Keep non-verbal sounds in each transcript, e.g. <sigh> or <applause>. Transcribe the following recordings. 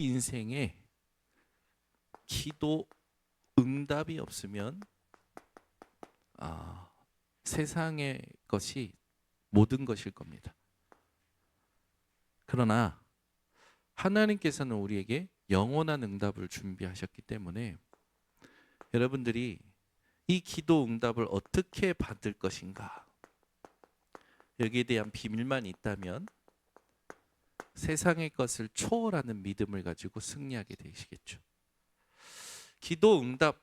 인생에 기도 응답이 없으면 아, 세상의 것이 모든 것일 겁니다. 그러나 하나님께서는 우리에게 영원한 응답을 준비하셨기 때문에 여러분들이 이 기도 응답을 어떻게 받을 것인가 여기에 대한 비밀만 있다면 세상의 것을 초월하는 믿음을 가지고 승리하게 되시겠죠. 기도 응답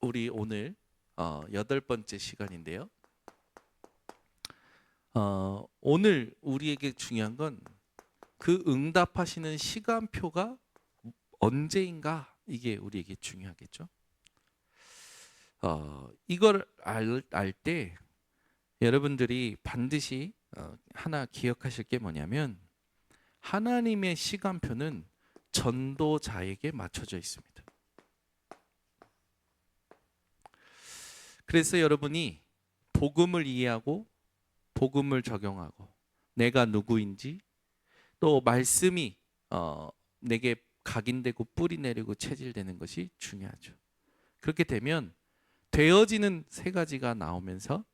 우리 오늘 어, 여덟 번째 시간인데요. 어, 오늘 우리에게 중요한 건 그 응답하시는 시간표가 언제인가 이게 우리에게 중요하겠죠. 어, 이걸 알때 여러분들이 반드시 어, 하나 기억하실 게 뭐냐면 하나님의 시간표는 전도자에게 맞춰져 있습니다. 그래서 여러분이 복음을 이해하고 복음을 적용하고 내가 누구인지 또 말씀이 어, 내게 각인되고 뿌리 내리고 체질되는 것이 중요하죠. 그렇게 되면 되어지는 세 가지가 나오면서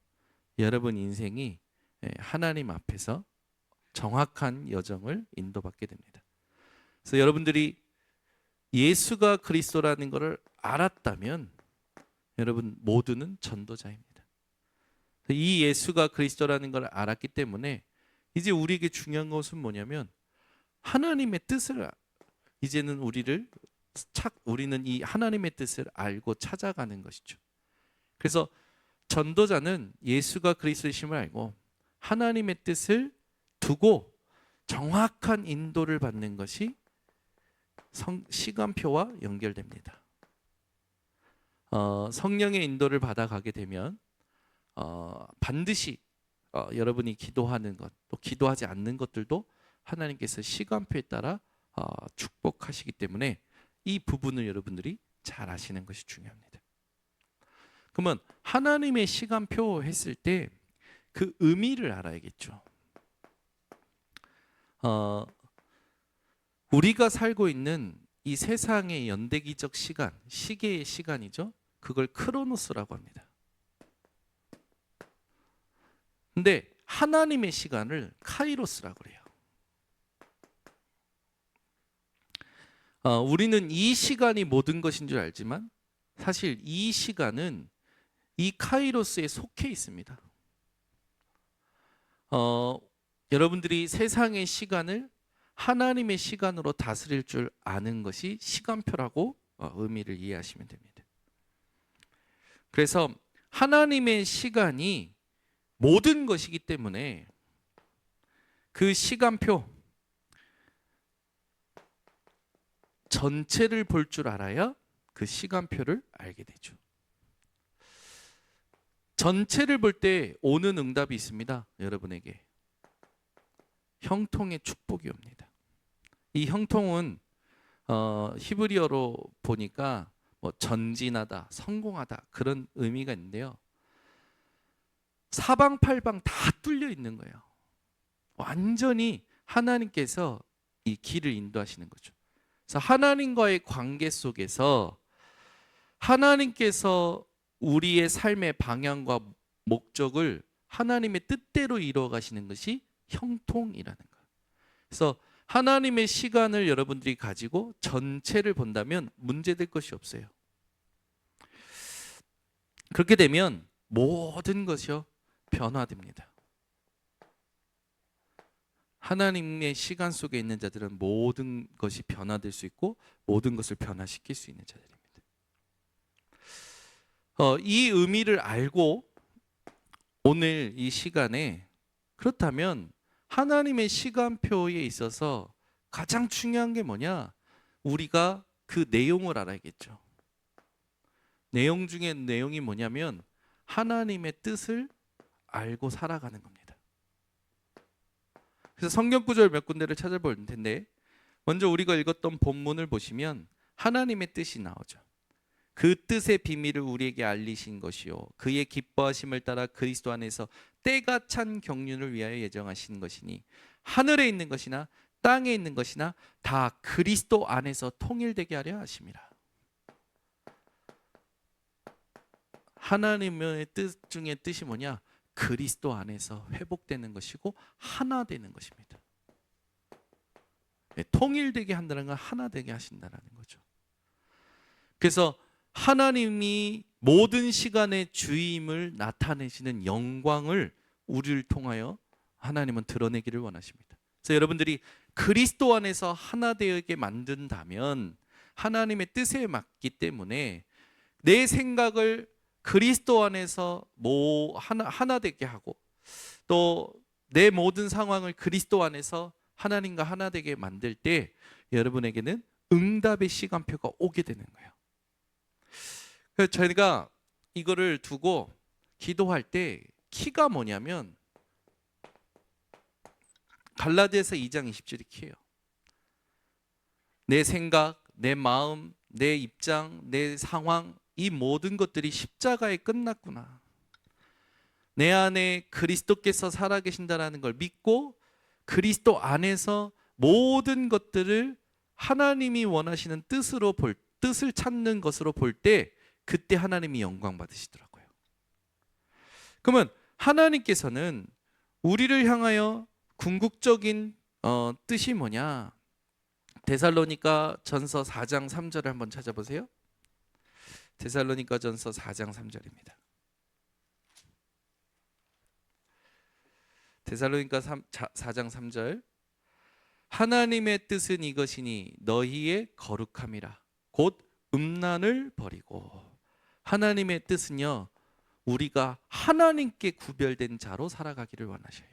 여러분 인생이 예, 하나님 앞에서 정확한 여정을 인도받게 됩니다. 그래서 여러분들이 예수가 그리스도라는 것을 알았다면 여러분 모두는 전도자입니다. 이 예수가 그리스도라는 걸 알았기 때문에 이제 우리에게 중요한 것은 뭐냐면 하나님의 뜻을 이제는 우리를 착 우리는 이 하나님의 뜻을 알고 찾아가는 것이죠. 그래서 전도자는 예수가 그리스도심을 알고 하나님의 뜻을 두고 정확한 인도를 받는 것이 성, 시간표와 연결됩니다. 어, 성령의 인도를 받아가게 되면 어, 반드시 어, 여러분이 기도하는 것, 또 기도하지 않는 것들도 하나님께서 시간표에 따라 어, 축복하시기 때문에 이 부분을 여러분들이 잘 아시는 것이 중요합니다. 그러면 하나님의 시간표 했을 때 그 의미를 알아야겠죠. 어, 우리가 살고 있는 이 세상의 연대기적 시간, 시계의 시간이죠. 그걸 크로노스라고 합니다. 근데 하나님의 시간을 카이로스라고 그래요. 어, 우리는 이 시간이 모든 것인 줄 알지만 사실 이 시간은 이 카이로스에 속해 있습니다. 어, 여러분들이 세상의 시간을 하나님의 시간으로 다스릴 줄 아는 것이 시간표라고 어, 의미를 이해하시면 됩니다. 그래서 하나님의 시간이 모든 것이기 때문에 그 시간표 전체를 볼 줄 알아야 그 시간표를 알게 되죠. 전체를 볼 때 오는 응답이 있습니다. 여러분에게. 형통의 축복이 옵니다. 이 형통은 어, 히브리어로 보니까 뭐 전진하다, 성공하다 그런 의미가 있는데요. 사방팔방 다 뚫려 있는 거예요. 완전히 하나님께서 이 길을 인도하시는 거죠. 그래서 하나님과의 관계 속에서 하나님께서 우리의 삶의 방향과 목적을 하나님의 뜻대로 이루어 가시는 것이 형통이라는 거예요. 그래서 하나님의 시간을 여러분들이 가지고 전체를 본다면 문제될 것이 없어요. 그렇게 되면 모든 것이요 변화됩니다. 하나님의 시간 속에 있는 자들은 모든 것이 변화될 수 있고 모든 것을 변화시킬 수 있는 자들입니다. 어, 이 의미를 알고 오늘 이 시간에 그렇다면 하나님의 시간표에 있어서 가장 중요한 게 뭐냐? 우리가 그 내용을 알아야겠죠. 내용 중에 내용이 뭐냐면 하나님의 뜻을 알고 살아가는 겁니다. 그래서 성경 구절 몇 군데를 찾아볼 텐데 먼저 우리가 읽었던 본문을 보시면 하나님의 뜻이 나오죠. 그 뜻의 비밀을 우리에게 알리신 것이요 그의 기뻐하심을 따라 그리스도 안에서 때가 찬 경륜을 위하여 예정하신 것이니 하늘에 있는 것이나 땅에 있는 것이나 다 그리스도 안에서 통일되게 하려 하심이라. 하나님의 뜻 중에 뜻이 뭐냐? 그리스도 안에서 회복되는 것이고 하나 되는 것입니다. 네, 통일되게 한다는 건 하나 되게 하신다는 거죠. 그래서 하나님이 모든 시간의 주임을 나타내시는 영광을 우리를 통하여 하나님은 드러내기를 원하십니다. 그래서 여러분들이 그리스도 안에서 하나 되게 만든다면 하나님의 뜻에 맞기 때문에 내 생각을 그리스도 안에서 뭐 하나 하나 되게 하고 또 내 모든 상황을 그리스도 안에서 하나님과 하나 되게 만들 때 여러분에게는 응답의 시간표가 오게 되는 거예요. 저희가 이거를 두고 기도할 때 키가 뭐냐면 갈라디아서 2장 20절이 키예요. 내 생각, 내 마음, 내 입장, 내 상황 이 모든 것들이 십자가에 끝났구나. 내 안에 그리스도께서 살아계신다라는 걸 믿고 그리스도 안에서 모든 것들을 하나님이 원하시는 뜻으로 볼 뜻을 찾는 것으로 볼 때 그때 하나님이 영광 받으시더라고요. 그러면 하나님께서는 우리를 향하여 궁극적인 어, 뜻이 뭐냐? 데살로니가 전서 4장 3절을 한번 찾아보세요. 데살로니가 전서 4장 3절입니다. 데살로니가 3, 4장 3절 하나님의 뜻은 이것이니 너희의 거룩함이라 곧 음란을 버리고 하나님의 뜻은요 우리가 하나님께 구별된 자로 살아가기를 원하셔요.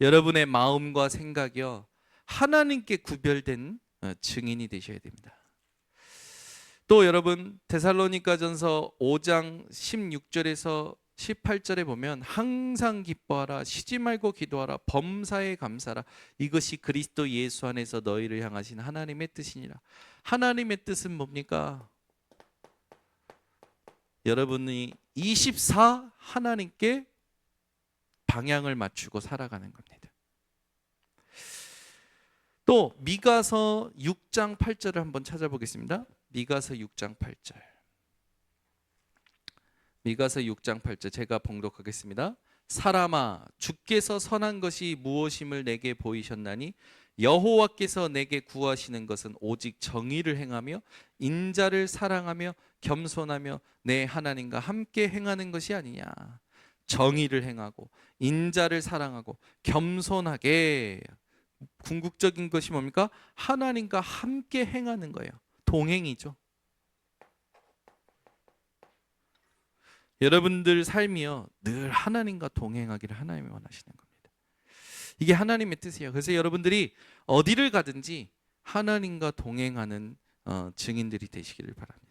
여러분의 마음과 생각이요 하나님께 구별된 어, 증인이 되셔야 됩니다. 또 여러분 데살로니가전서 5장 16절에서 18절에 보면 항상 기뻐하라 쉬지 말고 기도하라 범사에 감사라 이것이 그리스도 예수 안에서 너희를 향하신 하나님의 뜻이니라. 하나님의 뜻은 뭡니까? 여러분이 24 하나님께 방향을 맞추고 살아가는 겁니다. 또 미가서 6장 8절을 한번 찾아보겠습니다. 미가서 6장 8절. 미가서 6장 8절 제가 봉독하겠습니다. 사람아 주께서 선한 것이 무엇임을 내게 보이셨나니 여호와께서 내게 구하시는 것은 오직 정의를 행하며 인자를 사랑하며 겸손하며 내 하나님과 함께 행하는 것이 아니냐. 정의를 행하고 인자를 사랑하고 겸손하게 궁극적인 것이 뭡니까? 하나님과 함께 행하는 거예요. 동행이죠. 여러분들 삶이요 늘 하나님과 동행하기를 하나님이 원하시는 겁니다. 이게 하나님의 뜻이에요. 그래서 여러분들이 어디를 가든지 하나님과 동행하는 어, 증인들이 되시기를 바랍니다.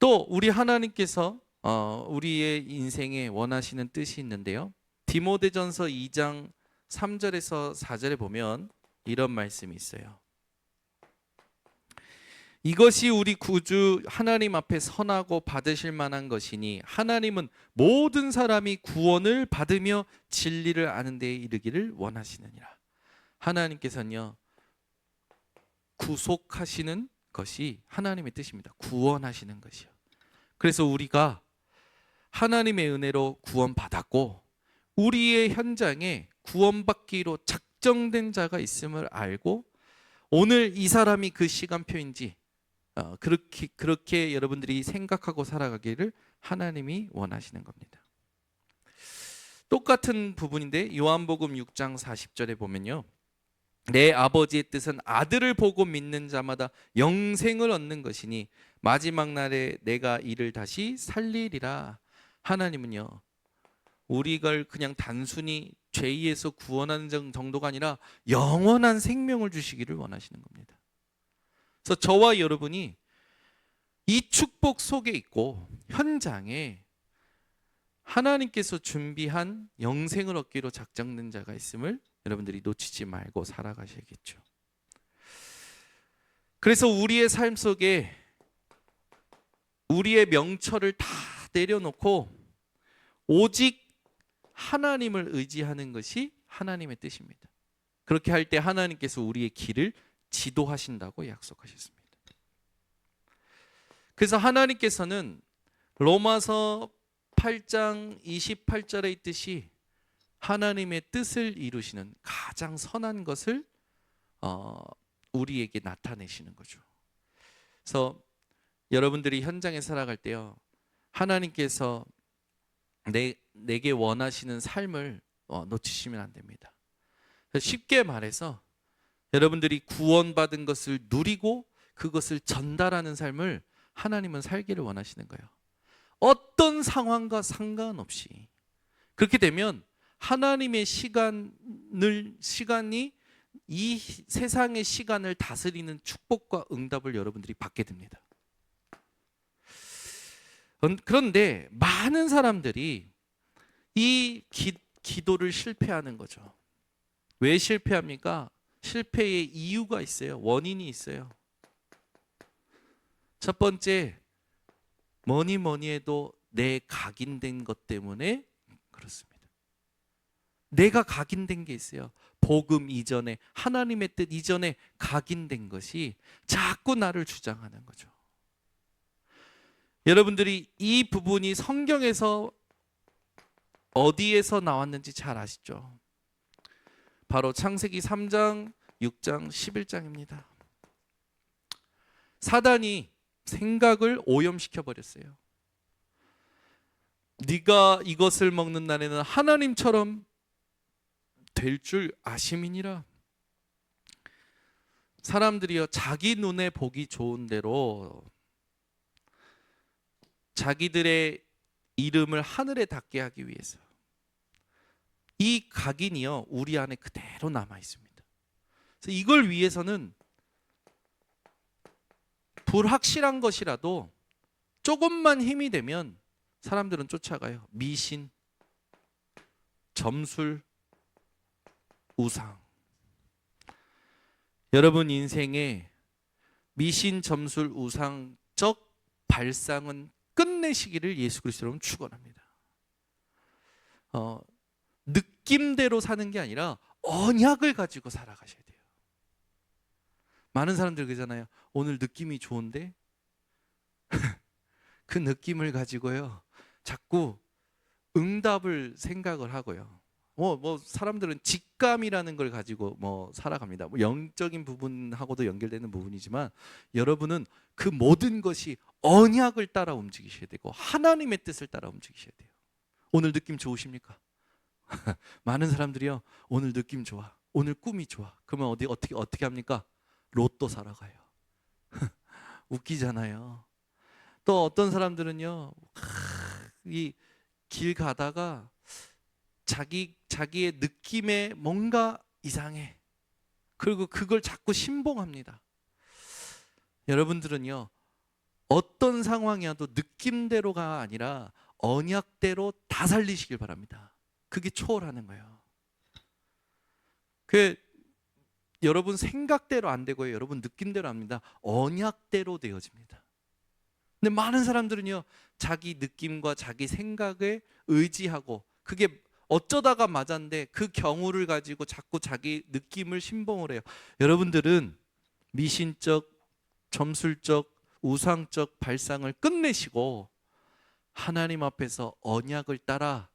또 우리 하나님께서 어, 우리의 인생에 원하시는 뜻이 있는데요. 디모데전서 2장 3절에서 4절에 보면 이런 말씀이 있어요. 이것이 우리 구주 하나님 앞에 선하고 받으실 만한 것이니 하나님은 모든 사람이 구원을 받으며 진리를 아는 데에 이르기를 원하시느니라. 하나님께서는요. 구속하시는 것이 하나님의 뜻입니다. 구원하시는 것이요. 그래서 우리가 하나님의 은혜로 구원받았고 우리의 현장에 구원받기로 작정된 자가 있음을 알고 오늘 이 사람이 그 시간표인지 어, 그렇게 그렇게 여러분들이 생각하고 살아가기를 하나님이 원하시는 겁니다. 똑같은 부분인데 요한복음 6장 40절에 보면요. 내 아버지의 뜻은 아들을 보고 믿는 자마다 영생을 얻는 것이니 마지막 날에 내가 이를 다시 살리리라. 하나님은요. 우리가 그냥 단순히 죄에서 구원하는 정도가 아니라 영원한 생명을 주시기를 원하시는 겁니다. 그래서 저와 여러분이 이 축복 속에 있고 현장에 하나님께서 준비한 영생을 얻기로 작정된 자가 있음을 여러분들이 놓치지 말고 살아가셔야겠죠. 그래서 우리의 삶 속에 우리의 명철을 다 내려놓고 오직 하나님을 의지하는 것이 하나님의 뜻입니다. 그렇게 할 때 하나님께서 우리의 길을 지도하신다고 약속하셨습니다. 그래서 하나님께서는 로마서 8장 28절에 있듯이 하나님의 뜻을 이루시는 가장 선한 것을 어, 우리에게 나타내시는 거죠. 그래서 여러분들이 현장에 살아갈 때요, 하나님께서 내 내게 원하시는 삶을 어, 놓치시면 안 됩니다. 쉽게 말해서 여러분들이 구원받은 것을 누리고 그것을 전달하는 삶을 하나님은 살기를 원하시는 거예요. 어떤 상황과 상관없이 그렇게 되면 하나님의 시간을 시간이 이 세상의 시간을 다스리는 축복과 응답을 여러분들이 받게 됩니다. 음, 그런데 많은 사람들이 이 기, 기도를 실패하는 거죠. 왜 실패합니까? 실패의 이유가 있어요. 원인이 있어요. 첫 번째, 뭐니 뭐니 해도 내 각인된 것 때문에 그렇습니다. 내가 각인된 게 있어요. 복음 이전에 하나님의 뜻 이전에 각인된 것이 자꾸 나를 주장하는 거죠. 여러분들이 이 부분이 성경에서 어디에서 나왔는지 잘 아시죠? 바로 창세기 3장, 6장, 11장입니다. 사단이 생각을 오염시켜 버렸어요. 네가 이것을 먹는 날에는 하나님처럼 될 줄 아심이니라. 사람들이요 자기 눈에 보기 좋은 대로 자기들의 이름을 하늘에 닿게 하기 위해서 이 각인이요 우리 안에 그대로 남아 있습니다. 그래서 이걸 위해서는 불확실한 것이라도 조금만 힘이 되면 사람들은 쫓아가요. 미신, 점술, 우상. 여러분 인생에 미신, 점술, 우상적 발상은 끝내시기를 예수 그리스도로 축원합니다. 어, 느낌대로 사는 게 아니라 언약을 가지고 살아가셔야 돼요. 많은 사람들 그러잖아요. 오늘 느낌이 좋은데 <laughs> 그 느낌을 가지고요. 자꾸 응답을 생각을 하고요. 뭐, 뭐 사람들은 직감이라는 걸 가지고 뭐 살아갑니다. 뭐 영적인 부분하고도 연결되는 부분이지만 여러분은 그 모든 것이 언약을 따라 움직이셔야 되고 하나님의 뜻을 따라 움직이셔야 돼요. 오늘 느낌 좋으십니까? <laughs> 많은 사람들이요. 오늘 느낌 좋아. 오늘 꿈이 좋아. 그러면 어디 어떻게 어떻게 합니까? 로또 사러 가요. <laughs> 웃기잖아요. 또 어떤 사람들은요. 이 길 가다가 자기 자기의 느낌에 뭔가 이상해. 그리고 그걸 자꾸 신봉합니다. 여러분들은요. 어떤 상황이어도 느낌대로가 아니라 언약대로 다 살리시길 바랍니다. 그게 초월하는 거예요. 그 여러분 생각대로 안 되고요. 여러분 느낌대로 합니다. 언약대로 되어집니다. 근데 많은 사람들은요. 자기 느낌과 자기 생각에 의지하고 그게 어쩌다가 맞았는데 그 경우를 가지고 자꾸 자기 느낌을 신봉을 해요. 여러분들은 미신적, 점술적, 우상적 발상을 끝내시고 하나님 앞에서 언약을 따라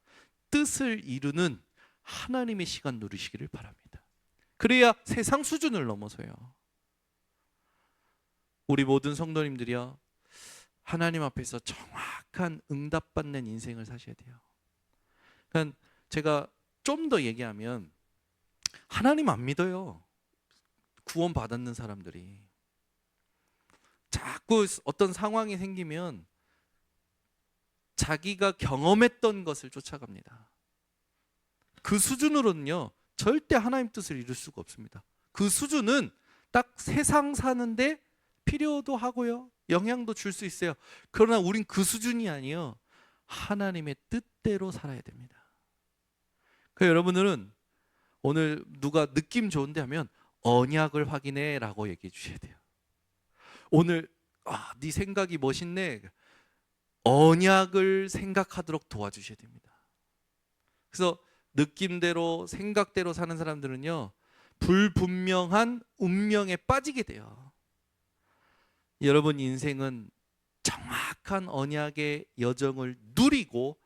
뜻을 이루는 하나님의 시간 누리시기를 바랍니다. 그래야 세상 수준을 넘어서요. 우리 모든 성도님들이요. 하나님 앞에서 정확한 응답받는 인생을 사셔야 돼요. 그러니까 제가 좀 더 얘기하면 하나님 안 믿어요. 구원 받았는 사람들이 자꾸 어떤 상황이 생기면 자기가 경험했던 것을 쫓아갑니다. 그 수준으로는요 절대 하나님 뜻을 이룰 수가 없습니다. 그 수준은 딱 세상 사는데 필요도 하고요 영향도 줄 수 있어요. 그러나 우린 그 수준이 아니요 하나님의 뜻대로 살아야 됩니다. 그 여러분들은 오늘 누가 느낌 좋은데 하면 언약을 확인해라고 얘기해 주셔야 돼요. 오늘 아, 네 생각이 멋있네. 언약을 생각하도록 도와주셔야 됩니다. 그래서 느낌대로 생각대로 사는 사람들은요 불분명한 운명에 빠지게 돼요. 여러분 인생은 정확한 언약의 여정을 누리고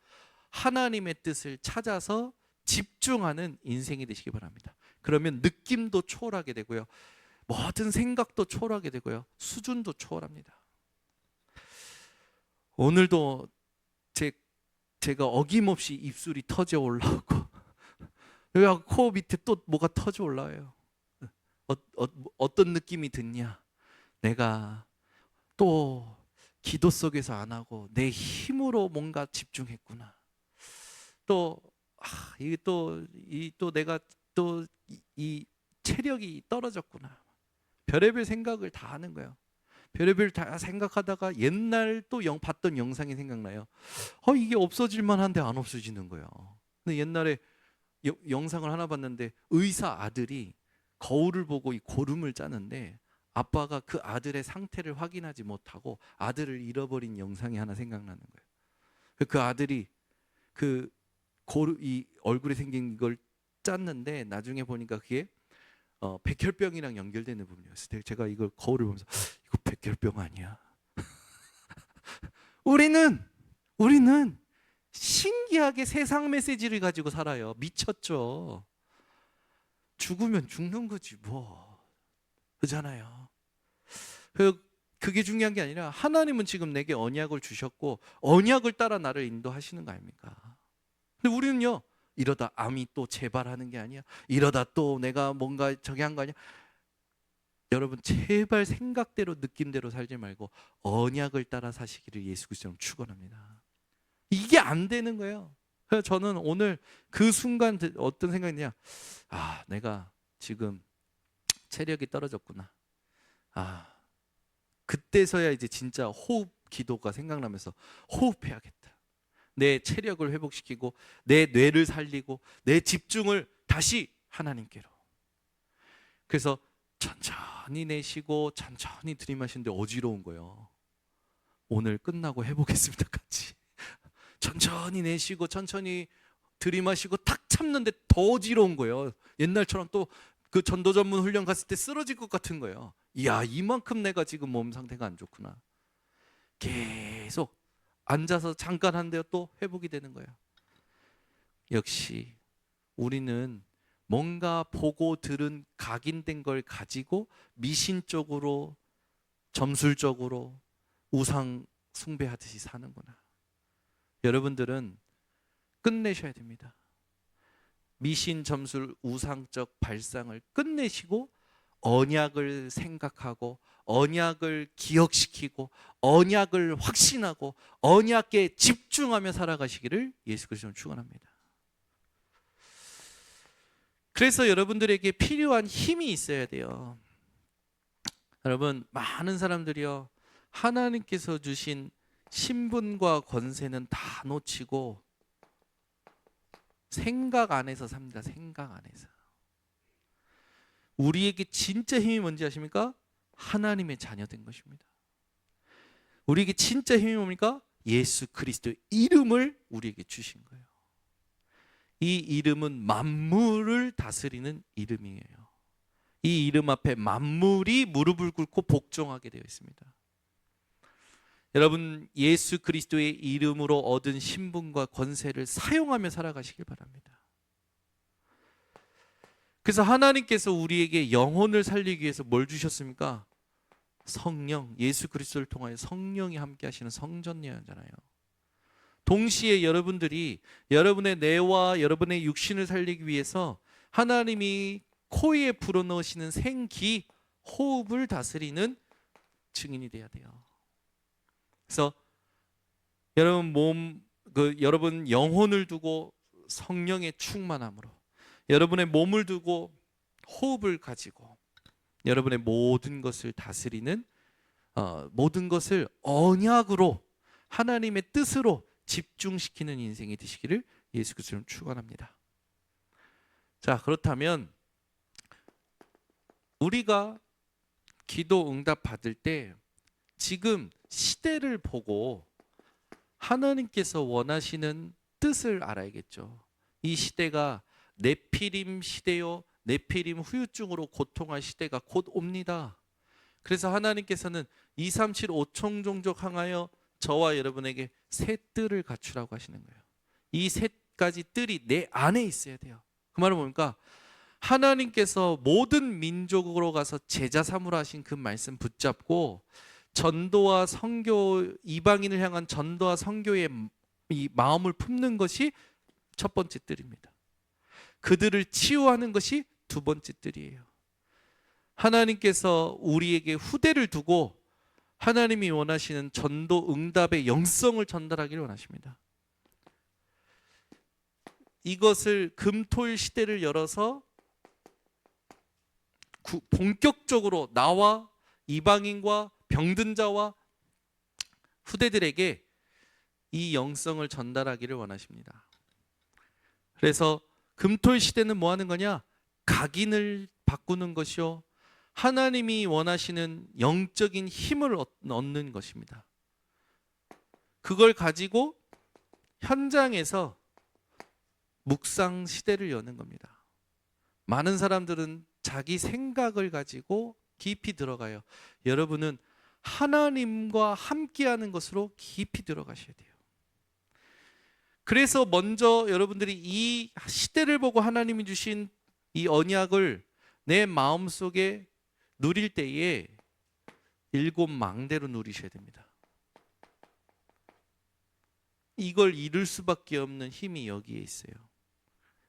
하나님의 뜻을 찾아서 집중하는 인생이 되시기 바랍니다. 그러면 느낌도 초월하게 되고요. 모든 생각도 초월하게 되고요. 수준도 초월합니다. 오늘도 제 제가 어김없이 입술이 터져 올라오고 <laughs> 여기 코 밑에 또 뭐가 터져 올라와요. 어, 어, 어떤 느낌이 드냐? 내가 또 기도 속에서 안 하고 내 힘으로 뭔가 집중했구나. 또 아, 이게 또 이 또 내가 또 이 체력이 떨어졌구나. 별의별 생각을 다 하는 거예요. 별의별 다 생각하다가 옛날 또 영, 봤던 영상이 생각나요. 어 이게 없어질 만한데 안 없어지는 거예요. 근데 옛날에 여- 영상을 하나 봤는데 의사 아들이 거울을 보고 이 고름을 짜는데 아빠가 그 아들의 상태를 확인하지 못하고 아들을 잃어버린 영상이 하나 생각나는 거예요. 그 아들이 그 고르 이 얼굴에 생긴 걸 짰는데 나중에 보니까 그게 어, 백혈병이랑 연결되는 부분이었어요. 제가 이걸 거울을 보면서 이거 백혈병 아니야? <laughs> 우리는 우리는 신기하게 세상 메시지를 가지고 살아요. 미쳤죠. 죽으면 죽는 거지 뭐. 그잖아요. 그 그게 중요한 게 아니라 하나님은 지금 내게 언약을 주셨고 언약을 따라 나를 인도하시는 거 아닙니까? 근데 우리는요 이러다 암이 또 재발하는 게 아니야. 이러다 또 내가 뭔가 저기 한 거 아니야. 여러분 제발 생각대로 느낌대로 살지 말고 언약을 따라 사시기를 예수 그리스도로 축원합니다. 이게 안 되는 거예요. 그래서 저는 오늘 그 순간 드- 어떤 생각이냐? 아, 내가 지금 체력이 떨어졌구나. 아, 그때서야 이제 진짜 호흡 기도가 생각나면서 호흡해야겠다. 내 체력을 회복시키고 내 뇌를 살리고 내 집중을 다시 하나님께로. 그래서 천천히 내쉬고 천천히 들이마시는데 어지러운 거예요. 오늘 끝나고 해보겠습니다, 같이. 천천히 내쉬고 천천히 들이마시고 탁 참는데 더 어지러운 거예요. 옛날처럼 또 그 전도 전문 훈련 갔을 때 쓰러질 것 같은 거예요. 이야 이만큼 내가 지금 몸 상태가 안 좋구나. 계속 앉아서 잠깐 한데요 또 회복이 되는 거예요. 역시 우리는 뭔가 보고 들은 각인된 걸 가지고 미신적으로 점술적으로 우상 숭배하듯이 사는구나. 여러분들은 끝내셔야 됩니다. 미신 점술 우상적 발상을 끝내시고 언약을 생각하고 언약을 기억시키고 언약을 확신하고 언약에 집중하며 살아가시기를 예수 그리스도는 축원합니다. 그래서 여러분들에게 필요한 힘이 있어야 돼요. 여러분 많은 사람들이요 하나님께서 주신 신분과 권세는 다 놓치고 생각 안에서 삽니다. 생각 안에서. 우리에게 진짜 힘이 뭔지 아십니까? 하나님의 자녀된 것입니다. 우리에게 진짜 힘이 뭡니까? 예수 그리스도의 이름을 우리에게 주신 거예요. 이 이름은 만물을 다스리는 이름이에요. 이 이름 앞에 만물이 무릎을 꿇고 복종하게 되어 있습니다. 여러분 예수 그리스도의 이름으로 얻은 신분과 권세를 사용하며 살아가시길 바랍니다. 그래서 하나님께서 우리에게 영혼을 살리기 위해서 뭘 주셨습니까? 성령, 예수 그리스도를 통하여 성령이 함께 하시는 성전례잖아요. 동시에 여러분들이 여러분의 뇌와 여러분의 육신을 살리기 위해서 하나님이 코에 불어넣으시는 생기, 호흡을 다스리는 증인이 돼야 돼요. 그래서 여러분 몸, 그 여러분 영혼을 두고 성령의 충만함으로 여러분의 몸을 두고 호흡을 가지고 여러분의 모든 것을 다스리는 어, 모든 것을 언약으로 하나님의 뜻으로 집중시키는 인생이 되시기를 예수 그리스도는 축원합니다. 자 그렇다면 우리가 기도 응답 받을 때 지금 시대를 보고 하나님께서 원하시는 뜻을 알아야겠죠. 이 시대가 네피림 시대요, 네피림 후유증으로 고통할 시대가 곧 옵니다. 그래서 하나님께서는 2, 3, 7, 5총 종족 항하여 저와 여러분에게 새 뜰을 갖추라고 하시는 거예요. 이세 가지 뜰이 내 안에 있어야 돼요. 그 말은 뭡니까? 하나님께서 모든 민족으로 가서 제자 삼으라 하신 그 말씀 붙잡고 전도와 선교 이방인을 향한 전도와 선교의 이 마음을 품는 것이 첫 번째 뜰입니다. 그들을 치유하는 것이 두 번째 뜰이에요. 하나님께서 우리에게 후대를 두고 하나님이 원하시는 전도 응답의 영성을 전달하기를 원하십니다. 이것을 금토일 시대를 열어서 구- 본격적으로 나와 이방인과 병든 자와 후대들에게 이 영성을 전달하기를 원하십니다. 그래서 금토일 시대는 뭐 하는 거냐? 각인을 바꾸는 것이요. 하나님이 원하시는 영적인 힘을 얻- 얻는 것입니다. 그걸 가지고 현장에서 묵상 시대를 여는 겁니다. 많은 사람들은 자기 생각을 가지고 깊이 들어가요. 여러분은 하나님과 함께하는 것으로 깊이 들어가셔야 돼요. 그래서 먼저 여러분들이 이 시대를 보고 하나님이 주신 이 언약을 내 마음 속에 누릴 때에 일곱 망대로 누리셔야 됩니다. 이걸 이룰 수밖에 없는 힘이 여기에 있어요.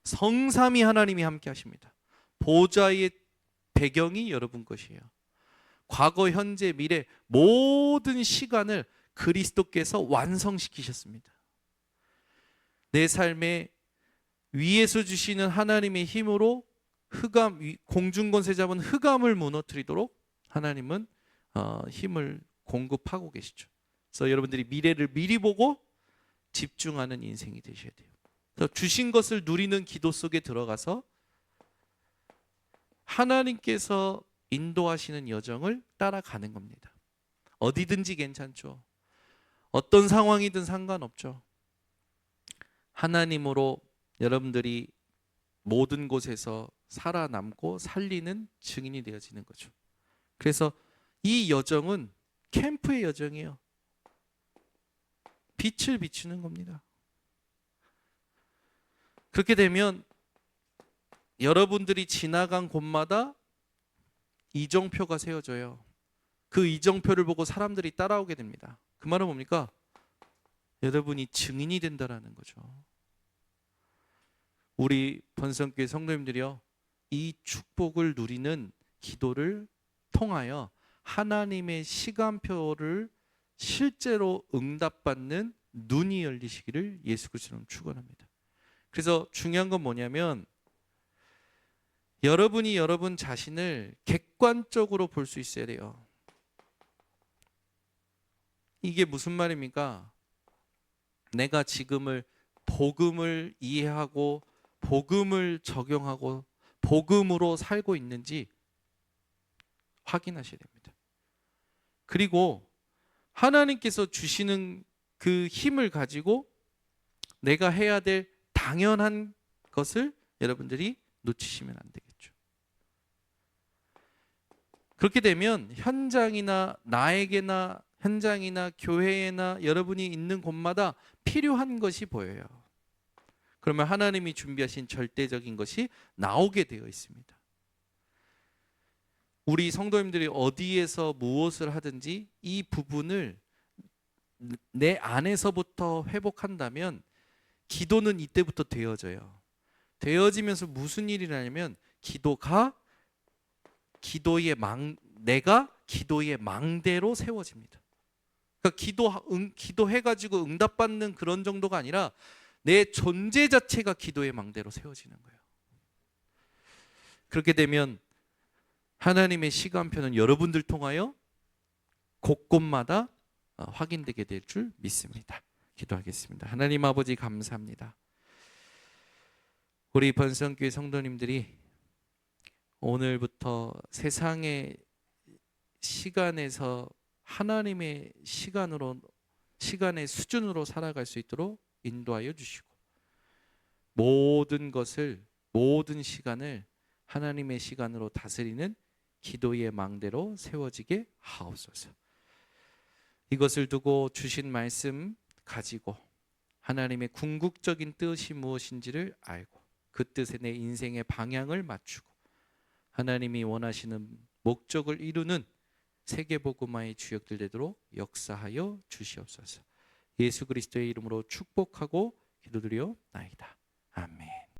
성삼이 하나님이 함께 하십니다. 보좌의 배경이 여러분 것이에요. 과거, 현재, 미래 모든 시간을 그리스도께서 완성시키셨습니다. 내 삶에 위에서 주시는 하나님의 힘으로 흑암 위- 공중권세 잡은 흑암을 무너뜨리도록 하나님은 어, 힘을 공급하고 계시죠. 그래서 여러분들이 미래를 미리 보고 집중하는 인생이 되셔야 돼요. 그래서 주신 것을 누리는 기도 속에 들어가서 하나님께서 인도하시는 여정을 따라가는 겁니다. 어디든지 괜찮죠. 어떤 상황이든 상관없죠. 하나님으로 여러분들이 모든 곳에서 살아남고 살리는 증인이 되어지는 거죠. 그래서 이 여정은 캠프의 여정이에요. 빛을 비추는 겁니다. 그렇게 되면 여러분들이 지나간 곳마다 이정표가 세워져요. 그 이정표를 보고 사람들이 따라오게 됩니다. 그 말은 뭡니까? 여러분이 증인이 된다라는 거죠. 우리 번성교회 성도님들이요. 이 축복을 누리는 기도를 통하여 하나님의 시간표를 실제로 응답받는 눈이 열리시기를 예수 그리스도는 축원합니다. 그래서 중요한 건 뭐냐면 여러분이 여러분 자신을 객관적으로 볼 수 있어야 돼요. 이게 무슨 말입니까? 내가 지금을 복음을 이해하고 복음을 적용하고 복음으로 살고 있는지 확인하셔야 됩니다. 그리고 하나님께서 주시는 그 힘을 가지고 내가 해야 될 당연한 것을 여러분들이 놓치시면 안 되겠죠. 그렇게 되면 현장이나 나에게나 현장이나 교회에나 여러분이 있는 곳마다 필요한 것이 보여요. 그러면 하나님이 준비하신 절대적인 것이 나오게 되어 있습니다. 우리 성도님들이 어디에서 무엇을 하든지 이 부분을 내 안에서부터 회복한다면 기도는 이때부터 되어져요. 되어지면서 무슨 일이 나냐면 기도가 기도의 망 내가 기도의 망대로 세워집니다. 그러니까 기도 응, 기도해 가지고 응답받는 그런 정도가 아니라 내 존재 자체가 기도의 망대로 세워지는 거예요. 그렇게 되면 하나님의 시간표는 여러분들 통하여 곳곳마다 어, 확인되게 될 줄 믿습니다. 기도하겠습니다. 하나님 아버지 감사합니다. 우리 번성교회 성도님들이 오늘부터 세상의 시간에서 하나님의 시간으로 시간의 수준으로 살아갈 수 있도록 인도하여 주시고 모든 것을 모든 시간을 하나님의 시간으로 다스리는 기도의 망대로 세워지게 하옵소서. 이것을 두고 주신 말씀 가지고 하나님의 궁극적인 뜻이 무엇인지를 알고 그 뜻에 내 인생의 방향을 맞추고 하나님이 원하시는 목적을 이루는 세계복음화의 주역들 되도록 역사하여 주시옵소서. 예수 그리스도의 이름으로 축복하고 기도드려 나이다. 아멘.